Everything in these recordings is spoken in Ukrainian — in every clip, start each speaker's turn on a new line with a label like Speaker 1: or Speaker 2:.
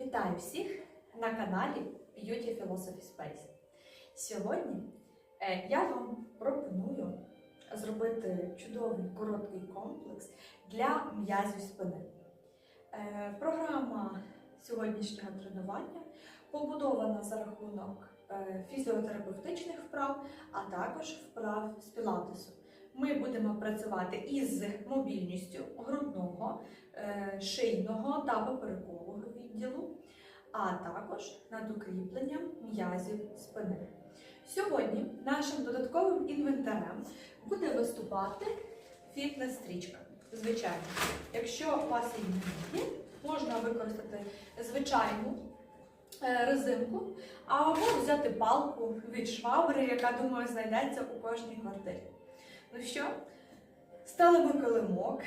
Speaker 1: Вітаю всіх на каналі Beauty Philosophy Space. Сьогодні е, я вам пропоную зробити чудовий короткий комплекс для м'язів спини. Е, Програма сьогоднішнього тренування побудована за рахунок е, фізіотерапевтичних вправ, а також вправ з пілатесу. Ми будемо працювати із мобільністю грудного, шийного та поперекового відділу, а також над укріпленням м'язів спини. Сьогодні нашим додатковим інвентарем буде виступати фітнес-стрічка. Звичайно, якщо у вас її не можна використати звичайну е, резинку, або взяти палку від швабри, яка, думаю, знайдеться у кожній квартирі. Ну що, ставимо килимок,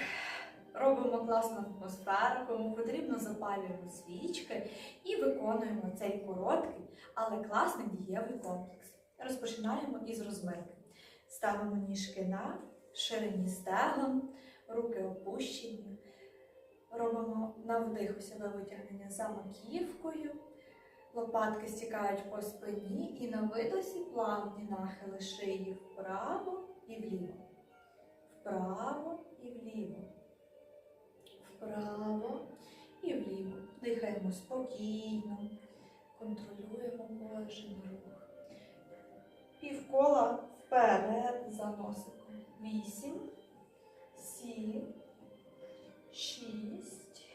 Speaker 1: робимо класну атмосферу, кому потрібно запалюємо свічки і виконуємо цей короткий, але класний дієвий комплекс. Розпочинаємо із розминки. Ставимо ніжки на ширині стегон, руки опущені. Робимо на вдих у витягнення за маківкою. Лопатки стікають по спині і на видосі плавні нахили шиї вправо і вліво. Вправо і вліво. Вправо і вліво. Дихаємо спокійно, контролюємо кожен рух. Півкола вперед за носиком. Вісім, сім, шість,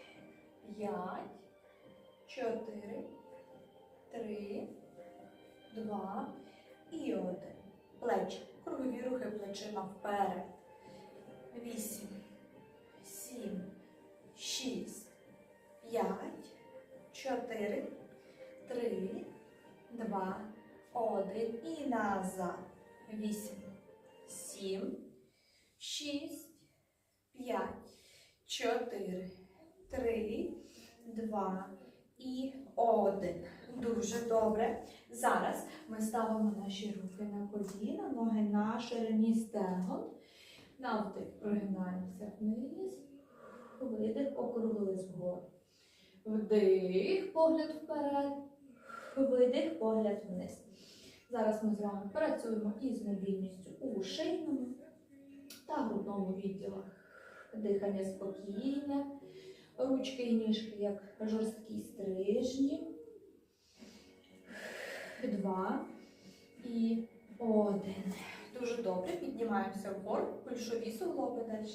Speaker 1: п'ять, чотири, три, два і один. Плечі. Кругові рухи плечима вперед. Вісім, сім, шість, п'ять, чотири, три, два, один. І назад. Вісім, сім, шість, п'ять, чотири, три, два і один. Дуже добре. Зараз ми ставимо наші руки на коліна, ноги на ширині стегон. На вдих прогинаємося вниз. Видих, округлились вгору. Вдих, погляд вперед. Видих, погляд вниз. Зараз ми з вами працюємо із мобільністю у шийному та грудному відділах. Дихання спокійне, ручки і ніжки як жорсткі стрижні. Два і один. Дуже добре. Піднімаємося вгору, кульшові суглоби далі.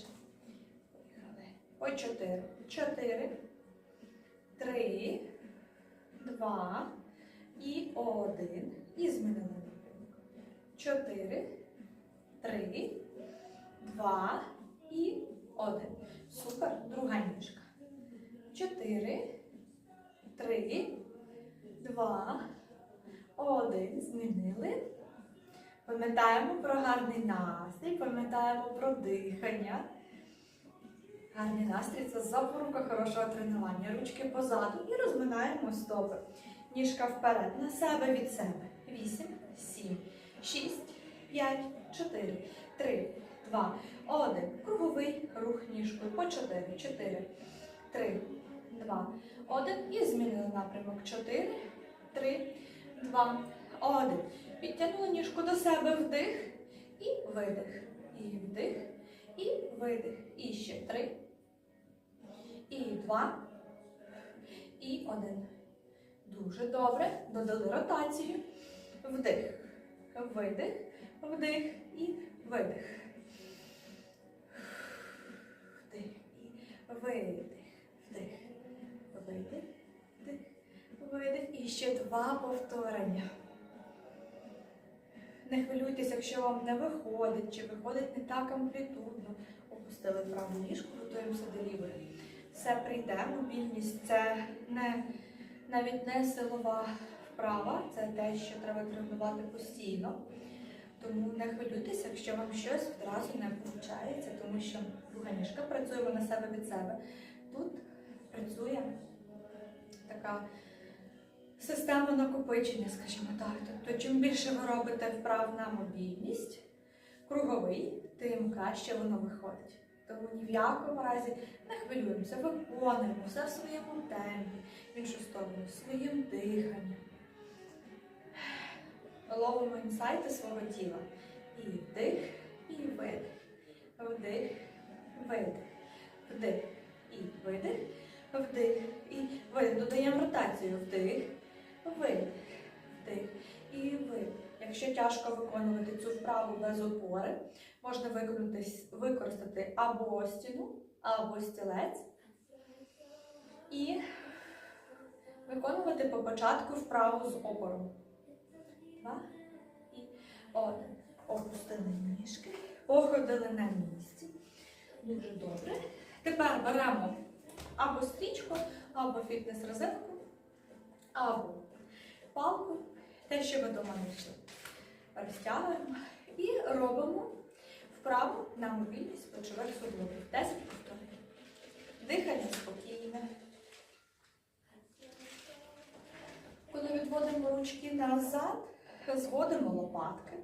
Speaker 1: По чотири. Чотири, три, два і один. І змінили напрямок. Чотири, три, два і один. Супер. Друга ніжка. Чотири, три, два, один. Змінили. Пам'ятаємо про гарний настрій, пам'ятаємо про дихання. Гарний настрій це запорука хорошого тренування. Ручки позаду і розминаємо стопи. Ніжка вперед, на себе від себе. Вісім, сім, шість, п'ять, чотири, три, два, один. Круговий рух ніжкою. По чотири. Чотири, три, два, один. І змінили напрямок. Чотири, три, два, один. Підтягнули ніжку до себе вдих і видих. І вдих, і видих. І ще три. І два. І один. Дуже добре. Додали ротацію. Вдих. Видих. Вдих і видих. Вдих і видих. Вдих. Видих. Вдих. Видих. І ще два повторення. Не хвилюйтесь, якщо вам не виходить, чи виходить не так амплітудно. Опустили праву ніжку, готуємося до лівої. Все прийде, мобільність це не, навіть не силова вправа, це те, що треба тренувати постійно. Тому не хвилюйтесь, якщо вам щось одразу не виходить, тому що друга ніжка працюємо на себе від себе. Тут працює така система накопичення, скажімо так. Тобто, чим більше ви робите вправ на мобільність, круговий, тим краще воно виходить. Тому ні в якому разі не хвилюємося, виконуємо все в своєму темпі, в іншу сторону, своїм диханням. Ловимо інсайти свого тіла. І вдих, і видих. Вдих, видих. Вдих і видих. Вдих і видих. Додаємо ротацію. Вдих, видих. Вдих і видих. Якщо тяжко виконувати цю вправу без опори, можна використати або стіну, або стілець. І виконувати по початку вправу з опором. Два і один. Опустили ніжки, походили на місці. Дуже добре. Тепер беремо або стрічку, або фітнес-розетку, або палку, те, що ви дома знайшли. Розтягуємо і робимо вправу на мобільність плечових суглобів. 10 повторень. Дихання спокійне. Коли відводимо ручки назад, зводимо лопатки.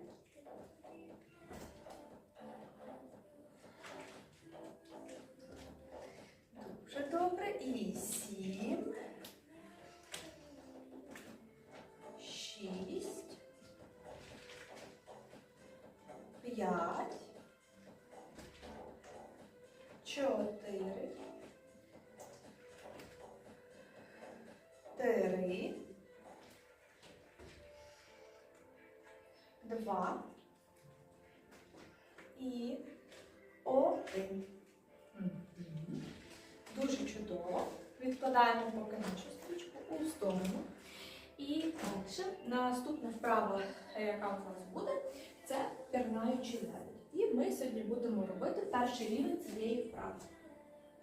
Speaker 1: 2 і 1. Дуже чудово. Відкладаємо поки нашу стрічку у сторону. І далі наступна вправа, яка у нас буде, це пірнаючий лебедь. І ми сьогодні будемо робити перший рівень цієї вправи.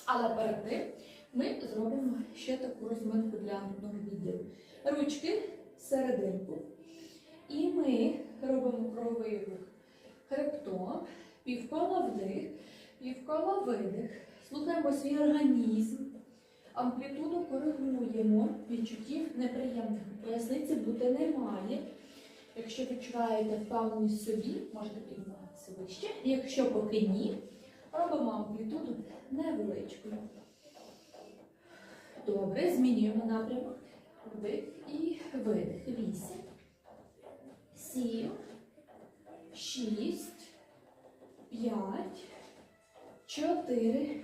Speaker 1: Але перед тим ми зробимо ще таку розминку для грудного відділу. Ручки серединку. І ми робимо крововий рух хребтом, півкола вдих, півкола видих. Слухаємо свій організм, амплітуду коригуємо, відчуттів неприємних у поясниці бути немає. Якщо відчуваєте впевненість собі, можете підніматися вище. Якщо поки ні, робимо амплітуду невеличкою. Добре, змінюємо напрямок. Вдих і видих. Вісім, сім, шість, п'ять, чотири,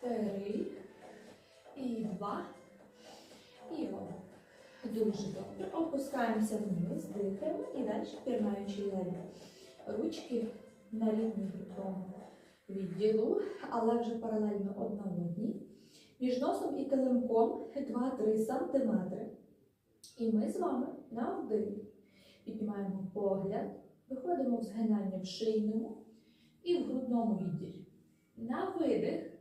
Speaker 1: три і два. І один. Дуже добре. Опускаємося вниз, дихаємо і далі пірнаючи лебідь. Ручки на рівні грудному відділу, але вже паралельно одна одній. Між носом і килимком 2-3 см. І ми з вами на вдих. Піднімаємо погляд, виходимо в згинання в шийному і в грудному відділі. На видих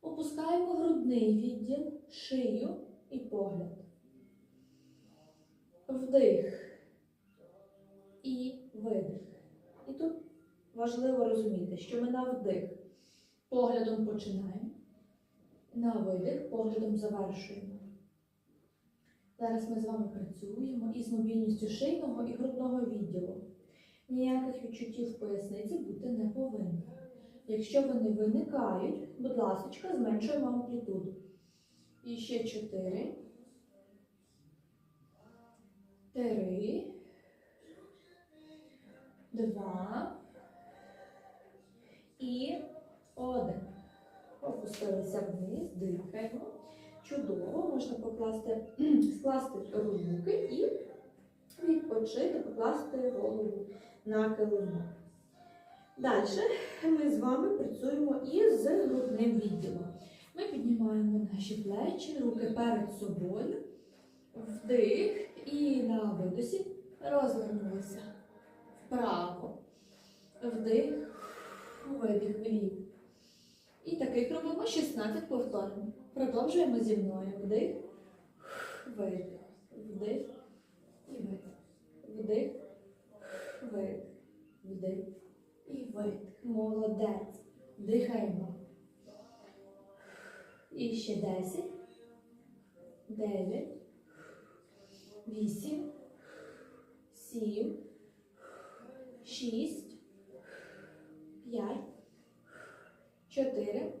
Speaker 1: опускаємо грудний відділ, шию і погляд. Вдих і видих. І тут важливо розуміти, що ми на вдих поглядом починаємо, на видих поглядом завершуємо. Зараз ми з вами працюємо із мобільністю шийного і грудного відділу. Ніяких відчуттів поясниці бути не повинно. Якщо вони виникають, будь ласка, зменшуємо амплітуду. І ще чотири. Три. Два. І один. Опустилися вниз, дихаємо. Чудово, можна покласти, скласти руки і відпочити, покласти голову на килимок. Далі ми з вами працюємо із грудним відділом. Ми піднімаємо наші плечі, руки перед собою, вдих і на видосі розвернулися вправо. Вдих, видих вліво. І таких робимо 16 повторень. Продовжуємо зі мною. Вдих, видих, вдих і видих. Вдих, видих, вдих і видих. Молодець. Дихаємо. І ще 10, 9, 8, 7, 6, 5, чотири,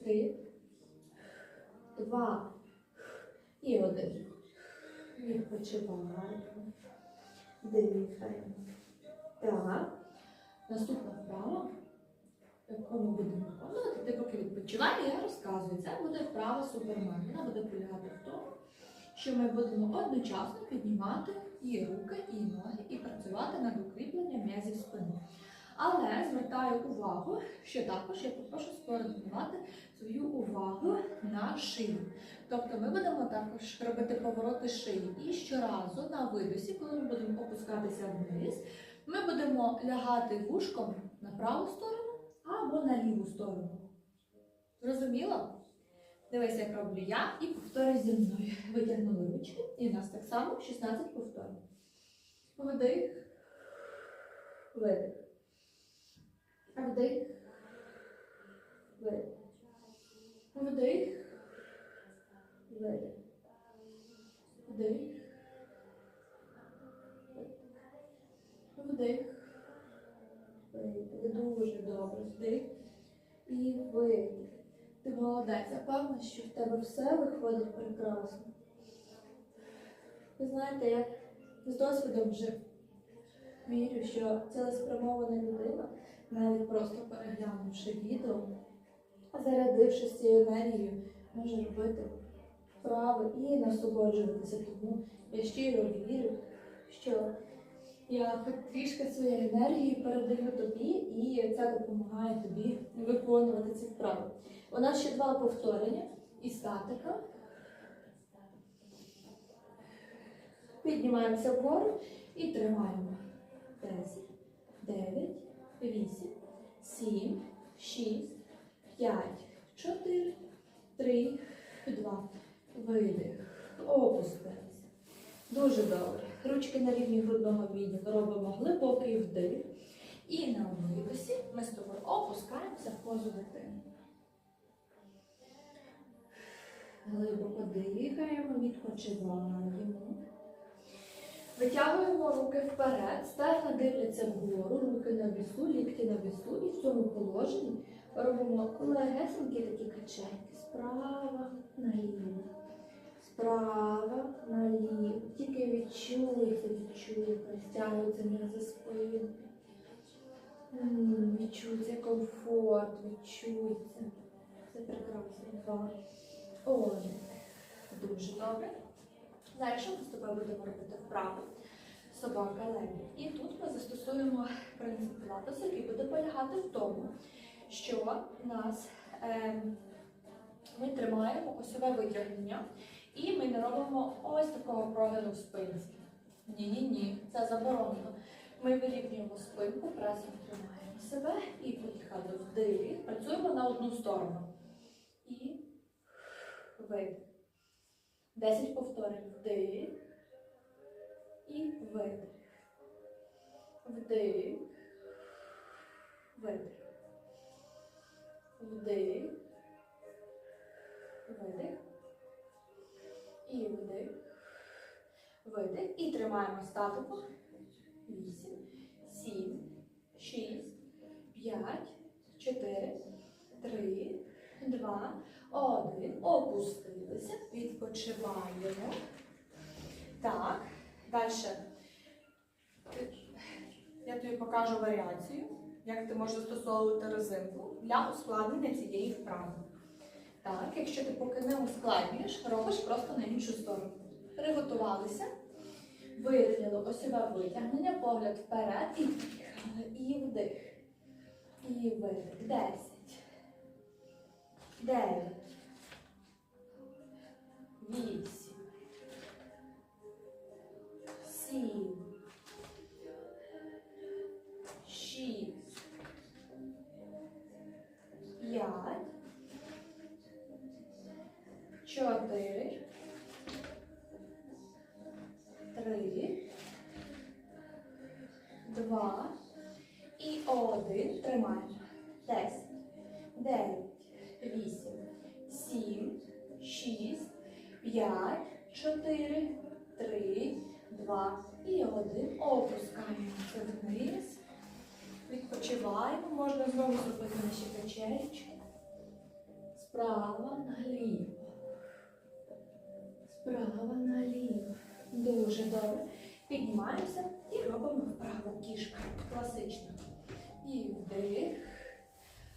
Speaker 1: три, два і один. Відпочиваємо. Дихаємо. Так. Наступна вправа, яку ми будемо виконувати, ти поки відпочиває, я розказую. Це буде вправа супермен. Вона буде полягати в тому, що ми будемо одночасно піднімати і руки, і ноги, і працювати над укріпленням м'язів спини. Але звертаю увагу, що також я попрошу скоординувати свою увагу на шию. Тобто ми будемо також робити повороти шиї. І щоразу на видосі, коли ми будемо опускатися вниз, ми будемо лягати вушком на праву сторону або на ліву сторону. Зрозуміло? Дивись, як роблю я, і повторюй зі мною. Витягнули ручки, і у нас так само 16 повторень. Вдих, видих. Вдих, видих. Вдих, видих. Вдих. Вдих. Видих. Дуже добре. Вдих. І видих. Ти молодець. Я певна, що в тебе все виходить прекрасно. Ви знаєте, я з досвідом вже вірю, що цілеспрямована людина, навіть просто переглянувши відео, зарядившись цією енергією, може робити вправи і насолоджуватися. Тому я щиро вірю, що я трішки своєї енергії передаю тобі, і це допомагає тобі виконувати ці вправи. У нас ще два повторення і статика. Піднімаємося вгору і тримаємо. 10, 9, 8, 7, 6, 5, 4, 3, 2. Видих. Опустилися. Дуже добре. Ручки на рівні грудного відділу. Робимо глибокий вдих. І на видосі ми з тобою опускаємося в позу дитини. Глибоко дихаємо, відпочиваємо. Витягуємо руки вперед, стегна дивляться вгору, руки на вісу, лікті на вісу. І в цьому положенні робимо легесенькі такі каченьки. Справа наліво. Справа наліво. Тільки відчуйте, відчуйте, розтягуються м'язи спини. М, Відчуйте комфорт, відчуйте. Це прекрасно. Два. Один. Дуже добре. Далі ми з тобою будемо робити вправо? Собака леві. І тут ми застосуємо принцип пілатесу, який буде полягати в тому, що нас е, ми тримаємо осьове витягнення і ми не робимо ось такого прогину в спинці. Ні-ні-ні, це заборонено. Ми вирівнюємо спинку, пресом тримаємо себе і поїхали вдих. Працюємо на одну сторону. І видих. 10 повторень. Вдих. І видих. Вдих. Видих. Вдих. Видих. І вдих. Видих. І тримаємо статику. 8, 7, 6, 5, 4, 3, 2, один. Опустилися. Відпочиваємо. Так. Далі. Я тобі покажу варіацію, як ти можеш застосовувати резинку для ускладнення цієї вправи. Так, якщо ти поки не ускладнюєш, робиш просто на іншу сторону. Приготувалися. Вирівняли осьове витягнення, погляд вперед і поїхали. І вдих. І видих. Десять. Дев'ять. Відпочиваємо, можна знову зробити наші печерічки. Справа наліво. Справа наліво. Дуже добре. Піднімаємося і робимо вправу кішка. Класично. І вдих.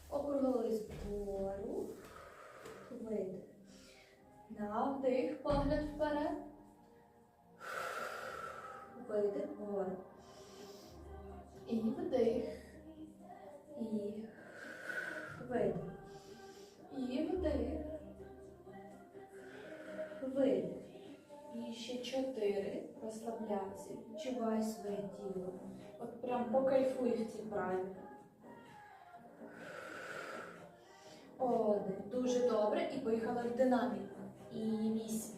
Speaker 1: Округлились вгору. Видих. На вдих, погляд вперед. Видих вгору. І вдих. І видих. І вдих. Видих. І ще чотири. Розслабляйся. Відчувай своє тіло. От прям покайфуй в цій праві. Один. Дуже добре. І поїхали в динаміку. І вісім.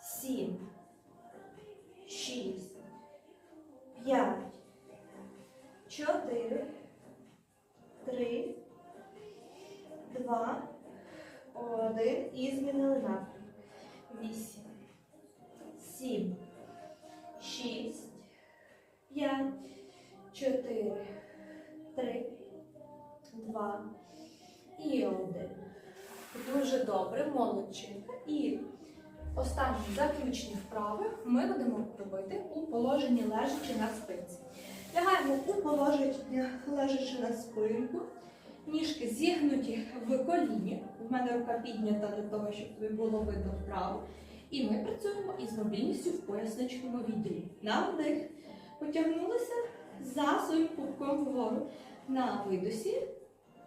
Speaker 1: Сім. Шість. П'ять. Чотири. Три. Два. Один. І змінили напрямок. Вісім. Сім. Шість. П'ять. Чотири. Три. Два. І один. Дуже добре, молодчинка. І останні заключні вправи ми будемо робити у положенні лежачи на спинці. Лягаємо у положення лежачи на спинку, ніжки зігнуті в коліні. У мене рука піднята для того, щоб тобі було видно вправо. І ми працюємо із мобільністю в поясничному відділі. На вдих. Потягнулися за своїм пупком вгору. На видосі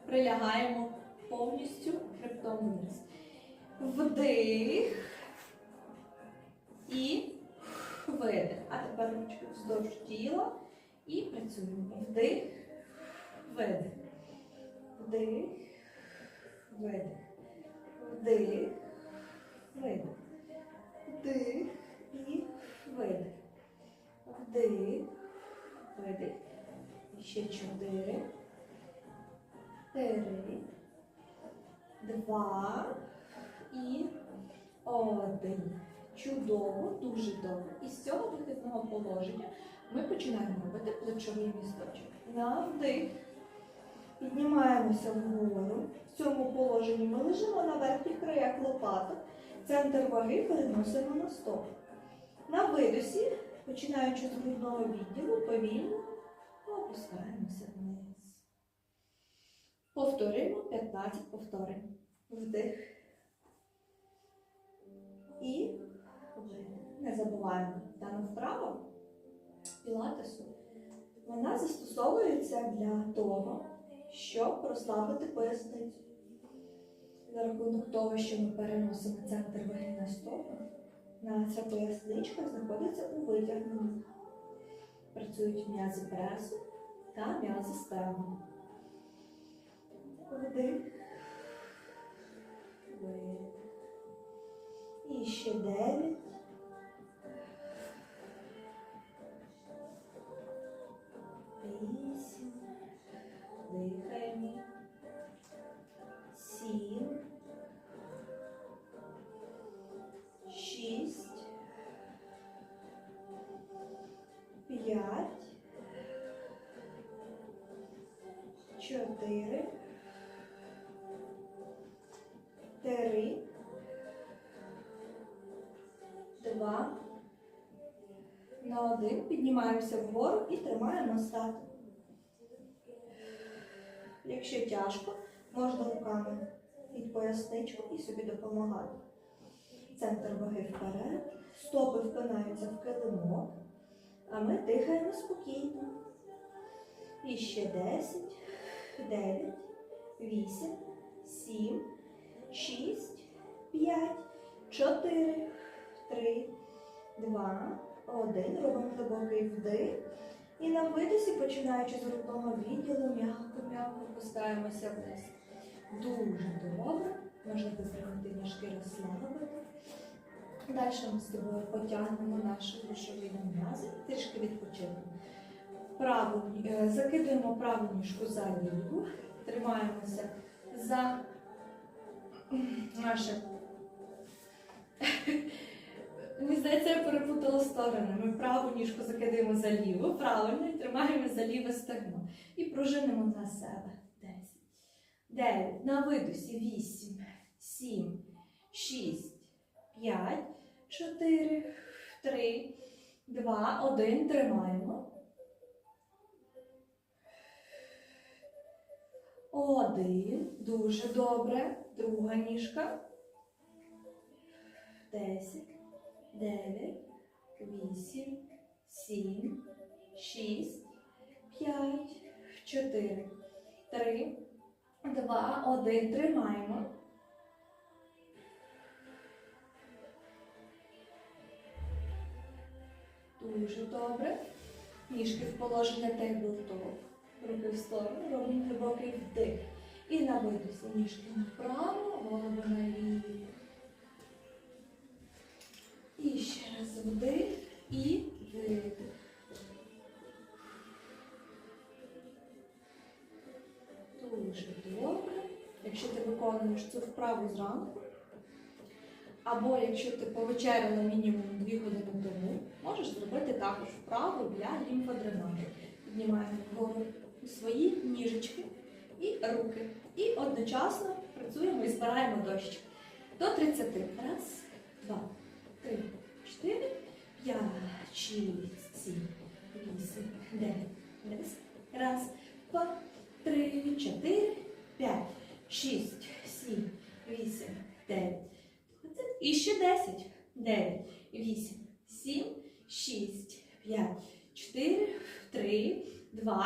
Speaker 1: прилягаємо повністю хребтом вниз. Вдих і видих. А тепер ручки вздовж тіла і працюємо. Вдих, видих. Вдих, видих. Вдих, видих. Вдих і видих. Вдих, видих. Ще чотири. Три, два і один. Чудово, дуже добре. І з цього вихідного положення ми починаємо робити плечовий місточок. На вдих. Піднімаємося вгору. В цьому положенні ми лежимо на верхніх краях лопаток. Центр ваги переносимо на стопу. На видосі, починаючи з грудного відділу, повільно опускаємося вниз. Повторюємо 15 повторень. Вдих. І. Не забуваємо дану вправу пілатесу. Вона застосовується для того, щоб розслабити поясницю. За рахунок того, що ми переносимо центр ваги на стопу, наша поясничка знаходиться у витягненні. Працюють м'язи пресу та м'язи стегна. Вдих. Видих. І ще дев'ять. Піднімаємося вгору і тримаємо стату. Якщо тяжко, можна руками під поясничку і собі допомагати. Центр ваги вперед, стопи впинаються в килимок, а ми дихаємо спокійно. І ще 10, 9, 8, 7, 6, 5, 4, 3, 2, 1. Робимо глибокий вдих. І на видосі, починаючи з грудного відділу, м'яко-м'яко опускаємося вниз. Дуже добре. Можна витримати ніжки розслабити. Далі ми з тобою потягнемо наші душові м'язи, трішки відпочинемо. Праву, е, закидуємо праву ніжку за ліву, тримаємося за наше Ой, здається, я перепутала сторони. Ми праву ніжку закидаємо за ліву, правильно, і тримаємо за ліве стегно. І пружинимо на себе. Десять. Дев'ять. На видусі. Вісім. Сім. Шість. П'ять. Чотири. Три. Два. Один. Тримаємо. Один. Дуже добре. Друга ніжка. Десять. Дев'ять. Вісім. Сім. Шість. П'ять. Чотири. Три. Два. Один. Тримаємо. Дуже добре. Ніжки в положення тейблтоп. Руки в сторону, робимо глибокий вдих. І на видусі ніжки направо, голову наліво. Вдих і видих. Дуже добре. Якщо ти виконуєш цю вправу зранку, або якщо ти повечеряла мінімум 2 години тому, можеш зробити також вправу для лімфодренажу. Піднімаємо вгору свої ніжечки і руки. І одночасно працюємо і збираємо дощ. До 30. Раз, два, три, чотири, п'ять, шість, сім, вісім, дев'ять, десять. Раз, два, три, чотири, п'ять, шість, сім, вісім, дев'ять. І ще десять. Дев'ять, вісім, сім, шість, п'ять, чотири, три, два.